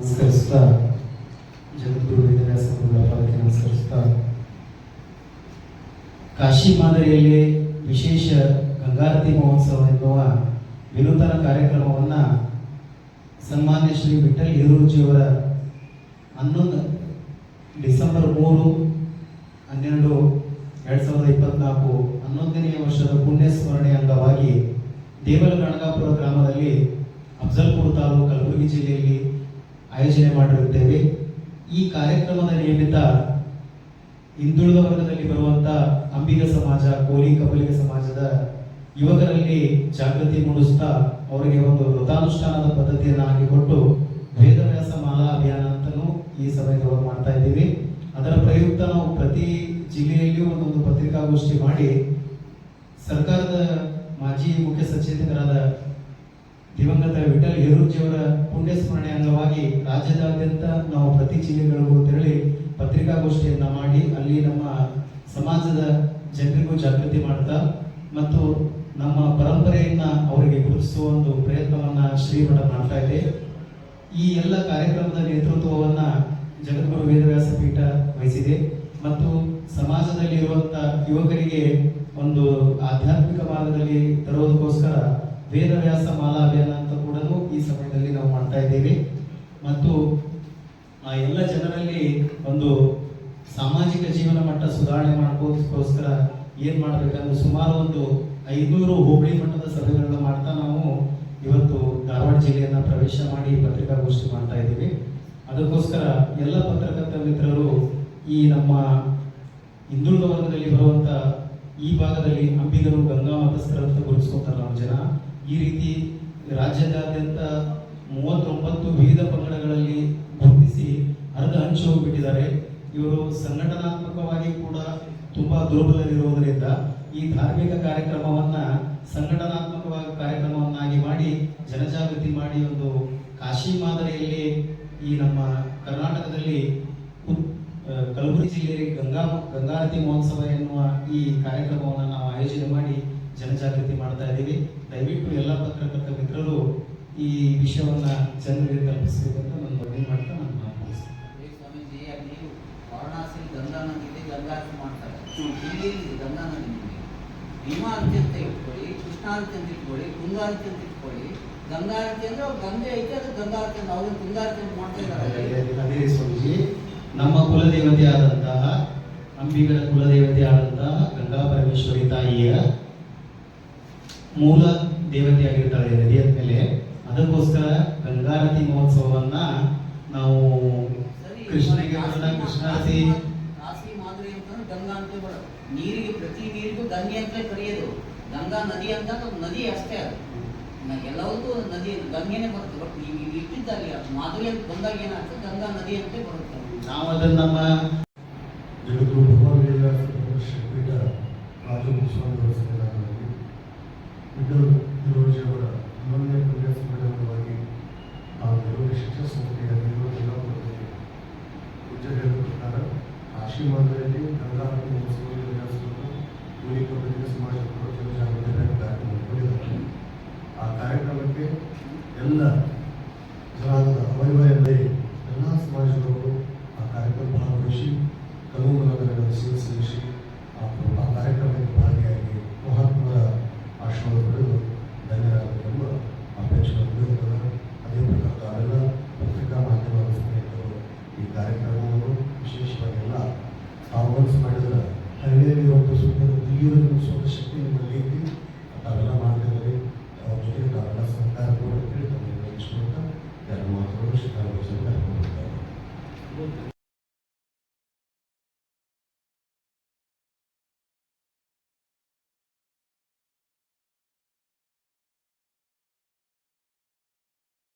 ನಮಸ್ಕರಿಸ್ತಾ, ಜಗದ್ಗುರು ಪಾದಕ್ಕೆ ನಮಸ್ಕರಿಸ್ತಾ. ಕಾಶಿ ಮಾದರಿಯಲ್ಲಿ ವಿಶೇಷ ಗಂಗಾರತಿ ಮಹೋತ್ಸವ ಎನ್ನುವ ವಿನೂತನ ಕಾರ್ಯಕ್ರಮವನ್ನು ಸನ್ಮಾನ್ಯ ಶ್ರೀ ವಿಠಲ್ ಹಿರೂಜಿಯವರ ಹನ್ನೊಂದು ಡಿಸೆಂಬರ್ ಮೂರು, ಹನ್ನೆರಡು, ಎರಡು ಸಾವಿರದ ಇಪ್ಪತ್ನಾಲ್ಕು ಹನ್ನೊಂದನೆಯ ವರ್ಷದ ಪುಣ್ಯ ಸ್ಮರಣೆ ಅಂಗವಾಗಿ ದೇವಲ ಗಣಗಾಪುರ ಗ್ರಾಮದಲ್ಲಿ ಅಫ್ಜಲ್ಪುರ ತಾಲೂಕು ಕಲಬುರಗಿ ಜಿಲ್ಲೆಯಲ್ಲಿ ಆಯೋಜನೆ ಮಾಡಿರುತ್ತೇವೆ. ಈ ಕಾರ್ಯಕ್ರಮದ ನಿಯಮಿತ ಹಿಂದುಳಿದ ವರ್ಗದಲ್ಲಿ ಬರುವಂತ ಅಂಬಿಗ ಸಮಾಜ, ಕೋಲಿ ಕಬಲಿಗ ಸಮಾಜದ ಯುವಕರಲ್ಲಿ ಜಾಗೃತಿ ಮೂಡಿಸ್ತಾ ಅವರಿಗೆ ಒಂದು ವೃತಾನುಷ್ಠಾನದ ಪದ್ಧತಿಯನ್ನು ಹಾಕಿಕೊಟ್ಟು ವೇದವ್ಯಾಸ ಮಾಲಾ ಅಭಿಯಾನ ಅಂತಲೂ ಈ ಸಮಯದಲ್ಲಿ ಮಾಡ್ತಾ ಇದ್ದೀವಿ. ಅದರ ಪ್ರಯುಕ್ತ ನಾವು ಪ್ರತಿ ಜಿಲ್ಲೆಯಲ್ಲಿಯೂ ಒಂದೊಂದು ಪತ್ರಿಕಾಗೋಷ್ಠಿ ಮಾಡಿ ಸರ್ಕಾರದ ಮಾಜಿ ಮುಖ್ಯ ಸಚೇತಕರಾದ ದಿವಂಗತ ವಿಠಲ್ ಹೇರೂಜಿಯವರ ಪುಣ್ಯ ಸ್ಮರಣೆ ಅಂಗವಾಗಿ ರಾಜ್ಯದಾದ್ಯಂತ ನಾವು ಪ್ರತಿ ಜಿಲ್ಲೆಗಳಿಗೂ ತೆರಳಿ ಪತ್ರಿಕಾಗೋಷ್ಠಿಯನ್ನು ಮಾಡಿ ಅಲ್ಲಿ ನಮ್ಮ ಸಮಾಜದ ಜನರಿಗೂ ಜಾಗೃತಿ ಮಾಡ್ತಾ ಮತ್ತು ನಮ್ಮ ಪರಂಪರೆಯನ್ನ ಅವರಿಗೆ ಗುರುತಿಸುವ ಒಂದು ಪ್ರಯತ್ನವನ್ನ ಶ್ರೀಮಠ ಮಾಡ್ತಾ ಇದೆ. ಈ ಎಲ್ಲ ಕಾರ್ಯಕ್ರಮದ ನೇತೃತ್ವವನ್ನ ಜಗದ್ಗುರು ವೇದವ್ಯಾಸ ಪೀಠ ವಹಿಸಿದೆ. ಮತ್ತು ಸಮಾಜದಲ್ಲಿರುವಂಥ ಯುವಕರಿಗೆ ಒಂದು ಆಧ್ಯಾತ್ಮಿಕ ಮಾರ್ಗದಲ್ಲಿ ತರುವುದಕ್ಕೋಸ್ಕರ ವೇದವ್ಯಾಸ ಮಾಲಾ ಅಭಿಯಾನ ಅಂತ ಕೂಡ ಈ ಸಮಯದಲ್ಲಿ ನಾವು ಮಾಡ್ತಾ ಇದ್ದೀವಿ. ಮತ್ತು ಆ ಎಲ್ಲ ಜನರಲ್ಲಿ ಒಂದು ಸಾಮಾಜಿಕ ಜೀವನ ಮಟ್ಟ ಸುಧಾರಣೆ ಮಾಡ್ಕೋದಕ್ಕೋಸ್ಕರ ಏನ್ ಮಾಡ್ಬೇಕಂದ್ರೆ ಸುಮಾರು ಒಂದು ಐನೂರು ಹೋಬಳಿ ಮಟ್ಟದ ಸಭೆಗಳನ್ನ ಮಾಡ್ತಾ ನಾವು ಇವತ್ತು ಧಾರವಾಡ ಜಿಲ್ಲೆಯನ್ನ ಪ್ರವೇಶ ಮಾಡಿ ಪತ್ರಿಕಾಗೋಷ್ಠಿ ಮಾಡ್ತಾ ಇದ್ದೀವಿ. ಅದಕ್ಕೋಸ್ಕರ ಎಲ್ಲ ಪತ್ರಕರ್ತ ಮಿತ್ರರು ಈ ನಮ್ಮ ಹಿಂದುಳಿದ ವರ್ಗದಲ್ಲಿ ಬರುವಂತ ಈ ಭಾಗದಲ್ಲಿ ಅಂಬಿಗರು ಗಂಗಾ ಮತಸ್ಥರ ಅಂತ ಗುರುತಿಸ್ಕೊತಾರೆ ನಮ್ಮ ಜನ. ಈ ರೀತಿ ರಾಜ್ಯದಾದ್ಯಂತ ಮೂವತ್ತೊಂಬತ್ತು ವಿವಿಧ ಪಂಗಡಗಳಲ್ಲಿ ಗುರುತಿಸಿ ಅರ್ಧ ಹಂಚಿ ಹೋಗಿಬಿಟ್ಟಿದ್ದಾರೆ. ಇವರು ಸಂಘಟನಾತ್ಮಕವಾಗಿ ಕೂಡ ತುಂಬಾ ದುರ್ಬಲರಿರುವುದರಿಂದ ಈ ಧಾರ್ಮಿಕ ಕಾರ್ಯಕ್ರಮವನ್ನ ಸಂಘಟನಾತ್ಮಕವಾಗಿ ಕಾರ್ಯಕ್ರಮವನ್ನಾಗಿ ಮಾಡಿ ಜನಜಾಗೃತಿ ಮಾಡಿ ಒಂದು ಕಾಶಿ ಮಾದರಿಯಲ್ಲಿ ಈ ನಮ್ಮ ಕರ್ನಾಟಕದಲ್ಲಿ ಕಲಬುರಗಿ ಜಿಲ್ಲೆಯಲ್ಲಿ ಗಂಗಾ ಗಂಗಾರತಿ ಮಹೋತ್ಸವ ಎನ್ನುವ ಈ ಕಾರ್ಯಕ್ರಮವನ್ನು ನಾವು ಆಯೋಜನೆ ಮಾಡಿ ಜನಜಾಗೃತಿ ಮಾಡ್ತಾ ಇದ್ದೀವಿ. ದಯವಿಟ್ಟು ಎಲ್ಲ ಪತ್ರಕರ್ತ ಮಿತ್ರರು ಈ ವಿಷಯವನ್ನ ಜನರಿಗೆ ತಲುಪಿಸಬೇಕಂತ ನಾನು ಮನವಿ ಮಾಡ್ತಾ ನಾನು. ಏ ಸ್ವಾಮೀಜಿ ವಾರಣಾಸಿ ಗಂಗಾ ನದಿಯಲ್ಲಿ ಗಂಗಾರತಿ ಮಾಡ್ತಾರೆ. ಇಲ್ಲಿ ಇಲ್ಲಿ ಗಂಗಾ ನದಿ ನಿಮಗೆ. ಭೀಮಾರತಿ ಅಂತ ಇಟ್ಕೊಳ್ಳಿ ಕೃಷ್ಣಾರತಿ ಅಂತ ಇಟ್ಕೊಳ್ಳಿ ಅಂತ ಇಟ್ಕೊಳ್ಳಿ. ಗಂಗಾರತಿ ಅಂದ್ರೆ ಗಂಗೆ ಐತೆ ಅದು ಗಂಗಾರತಿ ಅಂತ ಅವ್ರು ಗಂಗಾರತಿ ಅಂತ ಮಾಡ್ತಾ ಇದ್ದಾರೆ. ಅದೇ ಸ್ವಾಮೀಜಿ ನಮ್ಮ ಕುಲದೇವತೆಯಾದಂತಹ ಕುಲದೇವತೆ ಆದಂತಹ ಗಂಗಾ ಪರಮೇಶ್ವರಿ ತಾಯಿಯ ಮೂಲ ದೇವತೆ ಆಗಿರ್ತಾಳೆ ನದಿ ಮೇಲೆ ಅದಕ್ಕೋಸ್ಕರ ಗಂಗಾರತಿ ಮಹೋತ್ಸವವನ್ನ ನಾವು ಸರಿ ಕೃಷ್ಣನಿಗೆ ಕೃಷ್ಣಾರತಿ ಕಾಶಿ ಮಾದರಿ ಅಂತಂದ್ರೆ ಗಂಗಾ ಅಂತ ಬರೋದು. ನೀರಿಗೆ ಪ್ರತಿ ನೀರಿಗೂ ಗಂಗೆ ಅಂತಲೇ ಕರೆಯೋದು. ಗಂಗಾ ನದಿ ಅಂತ ನದಿ ಅಷ್ಟೇ ಅದು. ಎಲ್ಲವೂ ನದಿ ಗಂಗೆನೇ ಬರುತ್ತೆ. ಬಟ್ ನೀವು ಇಟ್ಟಿದ್ದಲ್ಲಿ ಅಂತ ಬಂದಾಗ ಏನಾಗ್ತದೆ? ಗಂಗಾ ನದಿ ಅಂತ ಬರುತ್ತೆ. ನಾವು ಅದನ್ನ ನಮ್ಮ ಜಗದ್ಗುರು ಪೀಠ ಶ್ರೀಪೀಠ ರಾಜಮುಖ್ಯಸ್ವಾಮಿಯವರ ಸನ್ನಿಧಾನದಲ್ಲಿ ವಿಠಲ್ ಹಿರೋಜಿಯವರ ಹನ್ನೊಂದನೇ ಪುಣ್ಯ ಸಮ್ಮೇಳನವಾಗಿ ನಾವು ಕೆಲವೊಂದು ಶಿಕ್ಷಣ ಸಂಸ್ಥೆಯ ಕೊಡುತ್ತೇವೆ ಪೂಜ್ಯರು ಹೇಳಿದ ಪ್ರಕಾರ ಕಾಶಿ ಮಾದರಿಯಲ್ಲಿ ಗಂಗಾ ಮಹೋತ್ಸವ ವೇದವ್ಯಾಸರನ್ನು ಕೂಲಿ ಕಬಲಿಗ ಸಮಾಜ ಜನಜಾಗೃತಿ ಕಾರ್ಯಕ್ರಮ ಮಾಡಿದ್ದಾರೆ ಆ ಕಾರ್ಯಕ್ರಮಕ್ಕೆ ಎಲ್ಲ ಜನಾಂಗದ ಅವಯವಯಲ್ಲಿ ಎಲ್ಲ ಸಮಾಜದವರು ಆ ಕಾರ್ಯಕ್ರಮ ಭಾಗವಹಿಸಿ ಕಲುಮಲಗಳನ್ನು ಸೇವೆ Oh.